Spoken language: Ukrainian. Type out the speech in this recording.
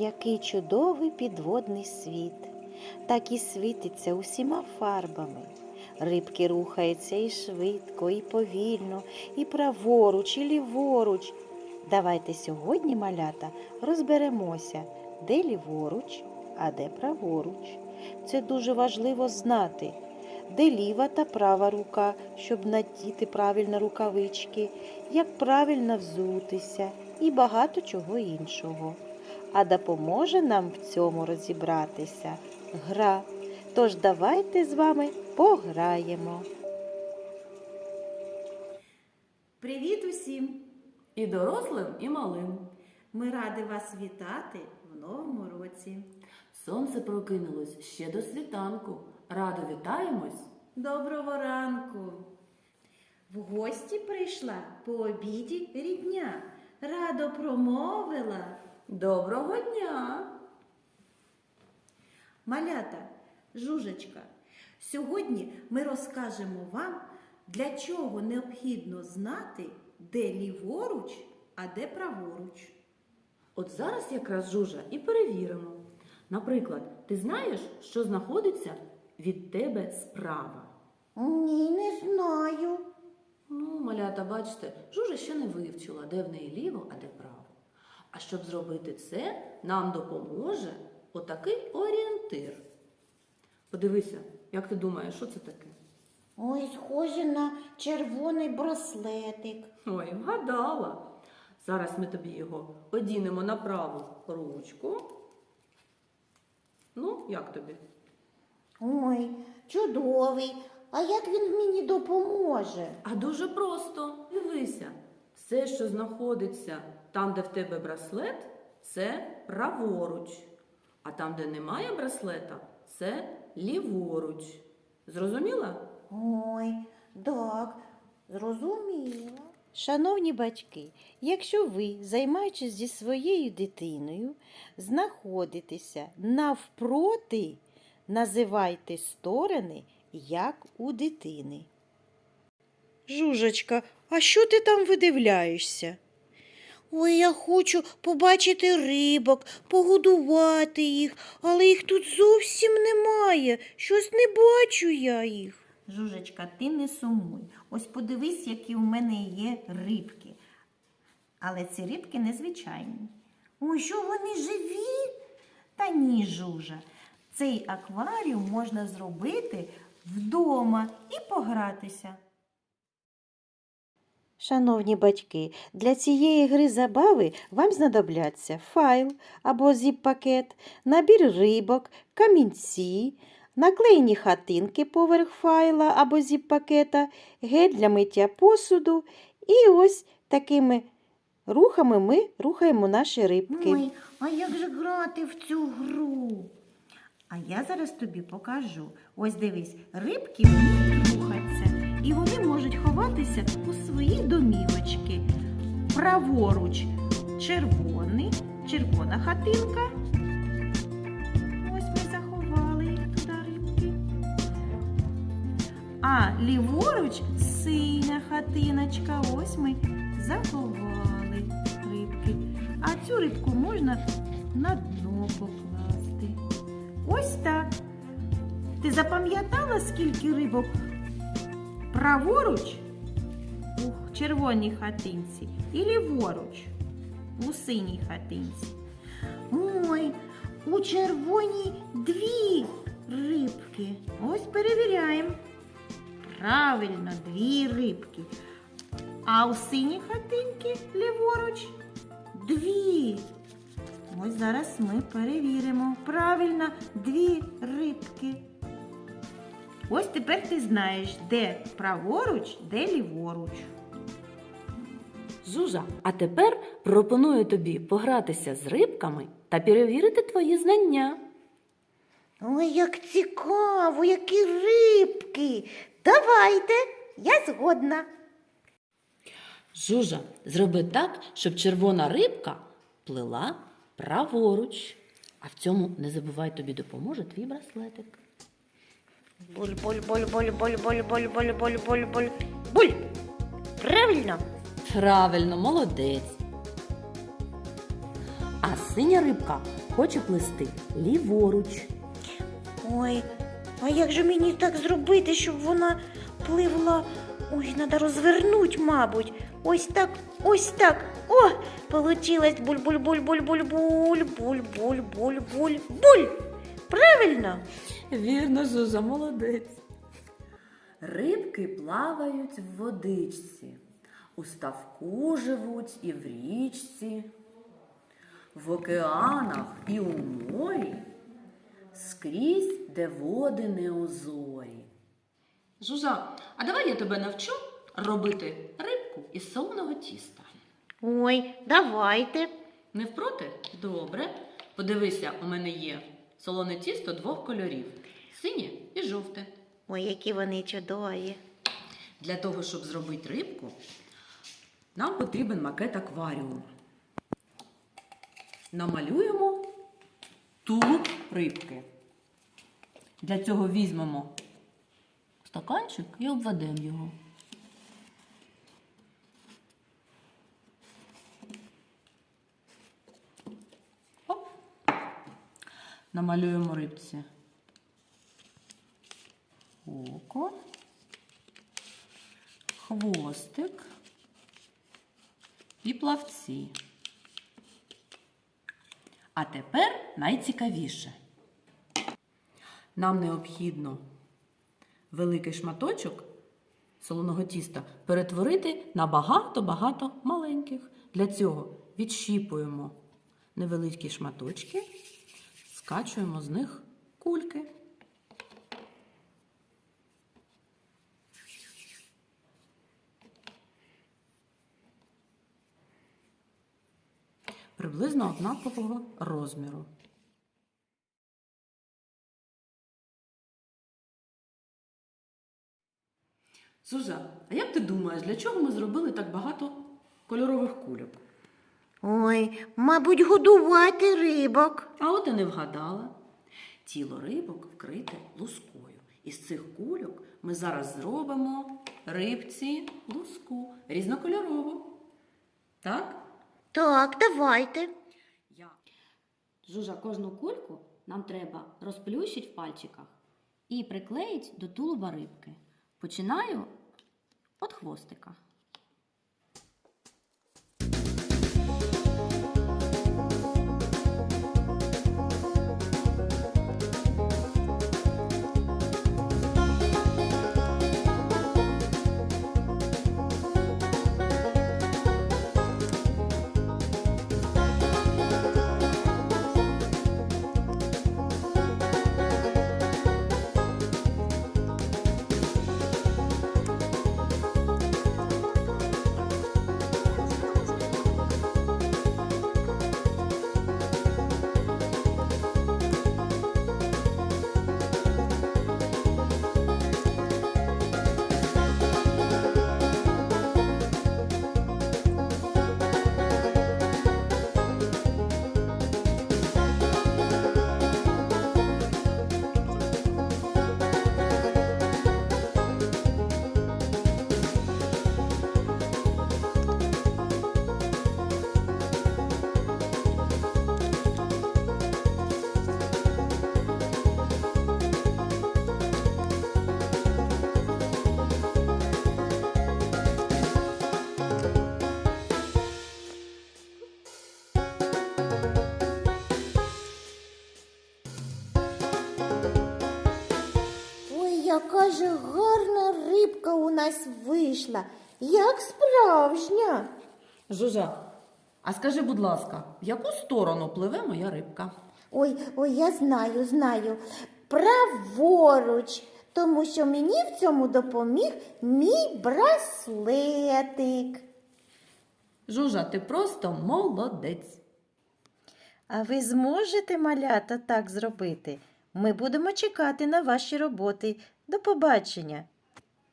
Який чудовий підводний світ, так і світиться усіма фарбами. Рибки рухаються і швидко, і повільно, і праворуч, і ліворуч. Давайте сьогодні, малята, розберемося, де ліворуч, а де праворуч. Це дуже важливо знати, де ліва та права рука, щоб надіти правильно рукавички, як правильно взутися і багато чого іншого. А допоможе нам в цьому розібратися гра. Тож давайте з вами пограємо. Привіт усім! І дорослим, і малим. Ми раді вас вітати в новому році. Сонце прокинулось ще до світанку. Радо вітаємось. Доброго ранку! В гості прийшла по обіді рідня. Радо промовила. Доброго дня! Малята, жужечка, сьогодні ми розкажемо вам, для чого необхідно знати, де ліворуч, а де праворуч. От зараз якраз Жужа і перевіримо. Наприклад, ти знаєш, що знаходиться від тебе справа? Ні, не знаю. Ну, малята, бачите, Жужа ще не вивчила, де в неї ліво, а де право. А щоб зробити це, нам допоможе отакий орієнтир. Подивися, як ти думаєш, що це таке? Ой, схоже на червоний браслетик. Ой, вгадала. Зараз ми тобі його одінемо на праву ручку. Ну, як тобі? Ой, чудовий. А як він мені допоможе? А дуже просто. Дивися, все, що знаходиться там, де в тебе браслет, це праворуч. А там, де немає браслета, це ліворуч. Зрозуміла? Ой, так, зрозуміла. Шановні батьки, якщо ви, займаючись зі своєю дитиною, знаходитеся навпроти, називайте сторони, як у дитини. Жужочка, а що ти там видивляєшся? Ой, я хочу побачити рибок, погодувати їх, але їх тут зовсім немає. Щось не бачу я їх. Жужечка, ти не сумуй. Ось подивись, які у мене є рибки. Але ці рибки незвичайні. Ой, що вони живі? Та ні, жужа. Цей акваріум можна зробити вдома і погратися. Шановні батьки, для цієї гри забави вам знадобляться файл або зіп-пакет, набір рибок, камінці, наклеєні хатинки поверх файла або зіп-пакета, гель для миття посуду. І ось такими рухами ми рухаємо наші рибки. Ой, а як же грати в цю гру? А я зараз тобі покажу. Ось дивись, рибки вміють рухатися, і вони можуть ховатися у свої домівочки. Праворуч червоний, червона хатинка. Ось ми заховали туди рибки. А ліворуч синя хатиночка. Ось ми заховали рибки. А цю рибку можна на дно покласти. Ось так. Ти запам'ятала, скільки рибок праворуч у червоній хатинці і ліворуч у синій хатинці? Ой, у червоній дві рибки. Ось перевіряємо. Правильно, дві рибки. А у синій хатинці ліворуч дві. Ось зараз ми перевіримо. Правильно, дві рибки. Ось тепер ти знаєш, де праворуч, де ліворуч. Жужа, а тепер пропоную тобі погратися з рибками та перевірити твої знання. Ой, як цікаво, які рибки. Давайте, я згодна. Жужа, зроби так, щоб червона рибка плила праворуч. А в цьому не забувай тобі допоможе твій браслетик. Буль, буль, буль, буль, буль, буль, буль, буль, буль, буль, буль. Буль. Правильно. Правильно, молодець. А синя рибка хоче плисти ліворуч. Ой, а як же мені так зробити, щоб вона пливла? Ой, треба розвернуть, мабуть. Ось так, ось так. О, получилось буль-буль-буль-буль-буль-буль, буль-буль-буль-буль-буль. Правильно? Вірно, Зуза, молодець. Рибки плавають в водичці. У ставку живуть і в річці, в океанах і у морі, скрізь, де води неозорі. Жужа, а давай я тебе навчу робити рибку із солоного тіста. Ой, давайте. Не впроти? Добре. Подивися, у мене є солоне тісто двох кольорів: синє і жовте. Ой, які вони чудові. Для того, щоб зробити рибку, нам потрібен макет акваріуму. Намалюємо тулуб рибки. Для цього візьмемо стаканчик і обведемо його. Намалюємо рибці око хвостик і плавці. А тепер найцікавіше. Нам необхідно великий шматочок солоного тіста перетворити на багато-багато маленьких. Для цього відщіпуємо невеличкі шматочки, скачуємо з них кульки. приблизно однакового розміру. Сужа, а як ти думаєш, для чого ми зробили так багато кольорових кульок? Ой, мабуть, годувати рибок. А от і не вгадала. Тіло рибок вкрите лускою. Із цих кульок ми зараз зробимо рибці луску різнокольорову. Так? Так, давайте. Я. Жужа, кожну кульку нам треба розплющити в пальчиках і приклеїти до тулуба рибки. Починаю від хвостика. Яка же гарна рибка у нас вийшла, як справжня. Жужа, а скажи, будь ласка, в яку сторону пливе моя рибка? Ой, ой, я знаю, знаю. Праворуч, тому що мені в цьому допоміг мій браслетик. Жужа, ти просто молодець. А ви зможете, малята, так зробити? Ми будемо чекати на ваші роботи. До побачення!